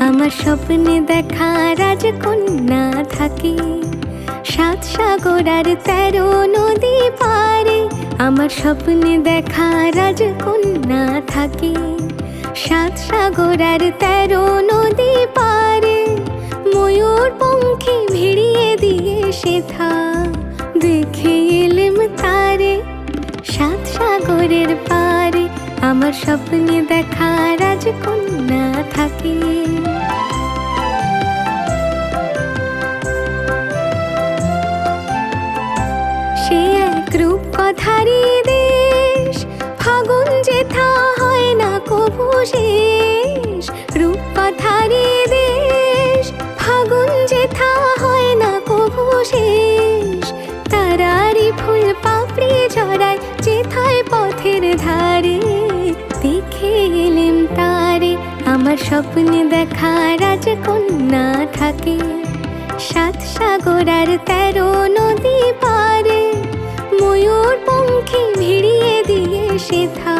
আমার স্বপ্নে দেখা রাজকন্যা থাকে। সাত সাগর আর তেরো নদী পারে। আমার স্বপ্নে দেখা রাজকন্যা থাকে। সাত সাগর আর তেরো নদী পারে। আমার স্বপ্নে দেখা রাজকন্যা থাকে। সে এক রূপ কথারি দেশ, ফাগুন যেথা হয় না কভু শেষ। রূপ কথারি আমার স্বপ্নে দেখা রাজকন্যা থাকে। সাত সাগর আর তেরো নদী পারে। ময়ূর পঙ্খী ভিড়িয়ে দিয়ে সেথা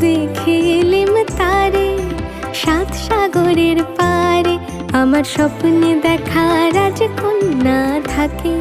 দেখে এলেম তারে। সাত সাগরের পারে। আমার স্বপ্নে দেখা রাজকন্যা থাকে।